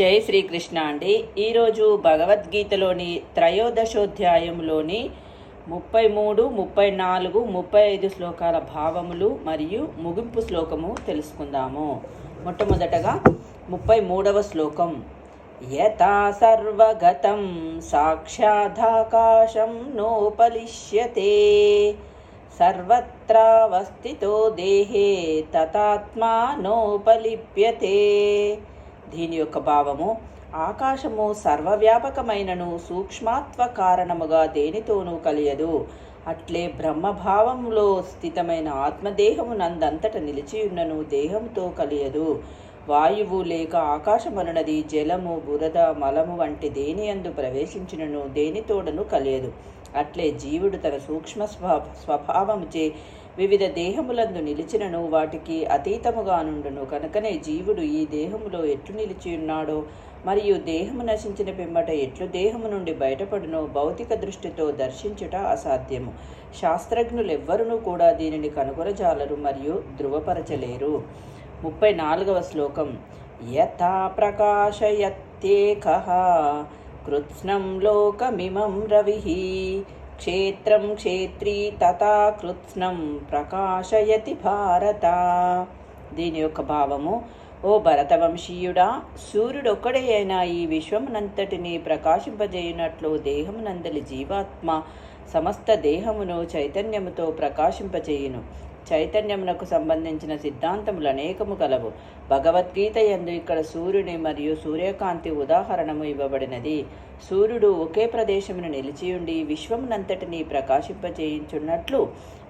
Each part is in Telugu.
జై శ్రీకృష్ణ అండి. ఈరోజు భగవద్గీతలోని త్రయోదశోధ్యాయంలోని ముప్పై మూడు ముప్పై నాలుగు ముప్పై ఐదు శ్లోకాల భావములు మరియు ముగింపు శ్లోకము తెలుసుకుందాము. మొట్టమొదటగా ముప్పై మూడవ శ్లోకం. యథా సర్వగతం సాక్షాదాకాశం నోపలిష్యతే. సర్వత్రావస్థితో దేహే తతాత్మా నోపలిప్యతే. దీని యొక్క భావము ఆకాశము సర్వవ్యాపకమైనను సూక్ష్మాత్వ కారణముగా దేనితోనూ కలియదు. అట్లే బ్రహ్మభావములో స్థితమైన ఆత్మదేహము నందంతట నిలిచియున్నను దేహముతో కలియదు. వాయువు లేక ఆకాశమనునది జలము బురద మలము వంటి దేని అందు ప్రవేశించినను దేనితోడను కలియదు. అట్లే జీవుడు తన సూక్ష్మ స్వ స్వభావముచే వివిధ దేహములందు నిలిచినను వాటికి అతీతముగా నుండును. కనుకనే జీవుడు ఈ దేహములో ఎట్లు నిలిచి ఉన్నాడో మరియు దేహము నశించిన పిమ్మట ఎట్లు దేహము నుండి బయటపడునో భౌతిక దృష్టితో దర్శించుట అసాధ్యము. శాస్త్రజ్ఞులెవ్వరునూ కూడా దీనిని కనుగొనజాలరు మరియు ధృవపరచలేరు. ముప్పై నాలుగవ శ్లోకం. యథా ప్రకాశయత్యేక కృత్స్నం లోకమిమం రవి క్షేత్రం క్షేత్రీ తథా కృత్స్నం ప్రకాశయతి భారత. దీని యొక్క భావము ఓ భరతవంశీయుడా సూర్యుడొక్కడే అయినా ఈ విశ్వమునంతటిని ప్రకాశింపజేయునట్లు దేహమునందలి జీవాత్మ సమస్త దేహమును చైతన్యముతో ప్రకాశింపజేయును. చైతన్యమునకు సంబంధించిన సిద్ధాంతములు అనేకము కలవు. భగవద్గీత యందు ఇక్కడ సూర్యుని మరియు సూర్యకాంతి ఉదాహరణము ఇవ్వబడినది. సూర్యుడు ఒకే ప్రదేశమును నిలిచియుండి విశ్వమునంతటిని ప్రకాశింపచేయించున్నట్లు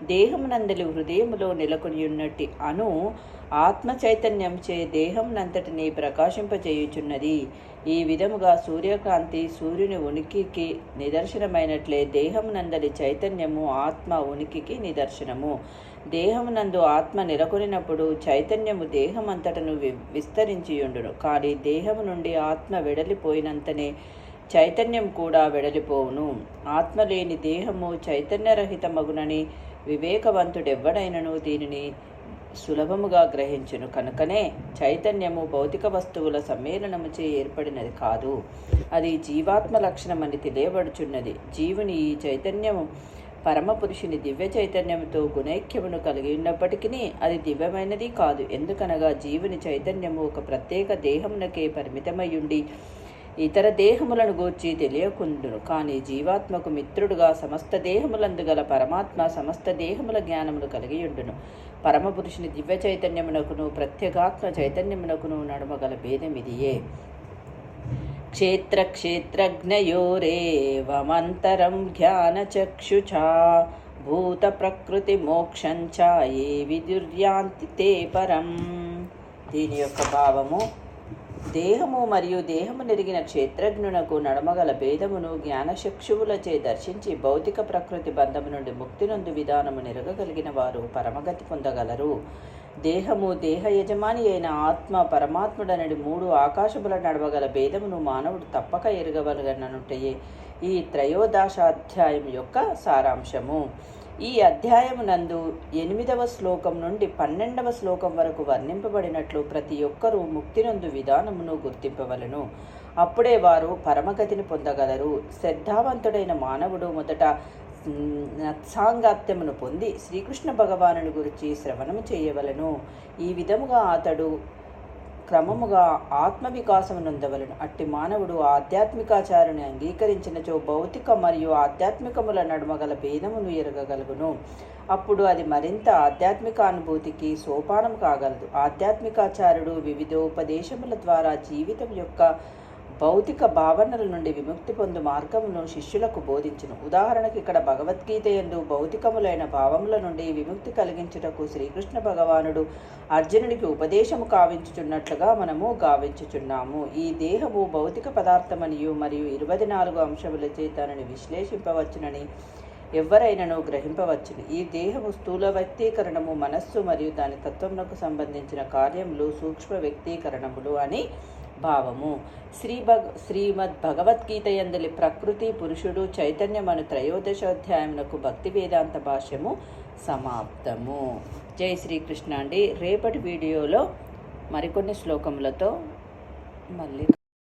దేహమునందలి హృదయములో నెలకొనియున్నట్టి అను ఆత్మ చైతన్యంచే దేహమునంతటిని ప్రకాశింపచేయుచున్నది. ఈ విధముగా సూర్యకాంతి సూర్యుని ఉనికికి నిదర్శనమైనట్లే దేహమునందలి చైతన్యము ఆత్మ ఉనికికి నిదర్శనము. దేహమునందు ఆత్మ నెలకొనినప్పుడు చైతన్యము దేహమంతటను వి విస్తరించియుండును. కానీ దేహము నుండి ఆత్మ వెడలిపోయినంతనే చైతన్యం కూడా వెడలిపోవును. ఆత్మ లేని దేహము చైతన్యరహితమగునని వివేకవంతుడెవ్వడైనను దీనిని సులభముగా గ్రహించును. కనుకనే చైతన్యము భౌతిక వస్తువుల సమ్మేళనముచే ఏర్పడినది కాదు. అది జీవాత్మ లక్షణమని తెలియబడుచున్నది. జీవుని ఈ చైతన్యము పరమపురుషుని దివ్య చైతన్యంతో గుణైక్యమును కలిగి ఉన్నప్పటికీ అది దివ్యమైనది కాదు. ఎందుకనగా జీవుని చైతన్యము ఒక ప్రత్యేక దేహమునకే పరిమితమయ్యుండి ఇతర దేహములను గూర్చి తెలియకుండును. కానీ జీవాత్మకు మిత్రుడుగా సమస్త దేహములందు గల పరమాత్మ సమస్త దేహముల జ్ఞానమును కలిగి ఉండును పరమపురుషుని దివ్య చైతన్యమునకును ప్రత్యేగాత్మ చైతన్యమునకును నడుమగల భేదమిదియే. క్షేత్రక్షేత్రజ్ఞయోరేవమంతరం జ్ఞానచక్షుషా భూతప్రకృతిమోక్షం ఏ విదుర్యాంతి తే పరం దీని యొక్క భావము దేహము మరియు దేహము నెరిగిన క్షేత్రజ్ఞునకు నడమగల భేదమును జ్ఞానచక్షువులచే దర్శించి భౌతిక ప్రకృతి బంధము నుండి ముక్తి నుండి విధానము నెరగగలిగిన వారు పరమగతి పొందగలరు. దేహము దేహ యజమాని అయిన ఆత్మ పరమాత్ముడనడి మూడు ఆకాశముల నడవగల భేదమును మానవుడు తప్పక ఎరగవలగననుటయే ఈ త్రయోదశాధ్యాయం యొక్క సారాంశము. ఈ అధ్యాయమునందు ఎనిమిదవ శ్లోకం నుండి పన్నెండవ శ్లోకం వరకు వర్ణింపబడినట్లు ప్రతి ఒక్కరూ ముక్తినందు విధానమును గుర్తింపవలను. అప్పుడే వారు పరమగతిని పొందగలరు. శ్రద్ధావంతుడైన మానవుడు మొదట నత్సాంగాత్యమును పొంది శ్రీకృష్ణ భగవానుని గురించి శ్రవణము చేయవలను. ఈ విధముగా అతడు క్రమముగా ఆత్మవికాసమునందవలను అట్టి మానవుడు ఆధ్యాత్మికాచారుని అంగీకరించినచో భౌతిక మరియు ఆధ్యాత్మికముల నడుమగల భేదమును ఎరగగలుగును. అప్పుడు అది మరింత ఆధ్యాత్మిక అనుభూతికి సోపానం కాగలదు. ఆధ్యాత్మికాచారుడు వివిధోపదేశముల ద్వారా జీవితం యొక్క భౌతిక భావనల నుండి విముక్తి పొందు మార్గమును శిష్యులకు బోధించును. ఉదాహరణకి ఇక్కడ భగవద్గీత ఎందు భౌతికములైన భావముల నుండి విముక్తి కలిగించుటకు శ్రీకృష్ణ భగవానుడు అర్జునుడికి ఉపదేశము కావించుచున్నట్లుగా మనము గావించుచున్నాము. ఈ దేహము భౌతిక పదార్థమనియు మరియు ఇరవై నాలుగు అంశములచే తనని విశ్లేషింపవచ్చునని ఎవరైనను గ్రహింపవచ్చును. ఈ దేహము స్థూల వ్యక్తీకరణము మనస్సు మరియు దాని తత్వమునకు సంబంధించిన కార్యములు సూక్ష్మ వ్యక్తీకరణములు అని భావము. శ్రీ భగ శ్రీమద్ భగవద్గీత యందలి ప్రకృతి పురుషుడు చైతన్యమను త్రయోదశోధ్యాయమునకు భక్తి వేదాంత భాష్యము సమాప్తము. జై శ్రీకృష్ణ అండి రేపటి వీడియోలో మరికొన్ని శ్లోకములతో మళ్ళీ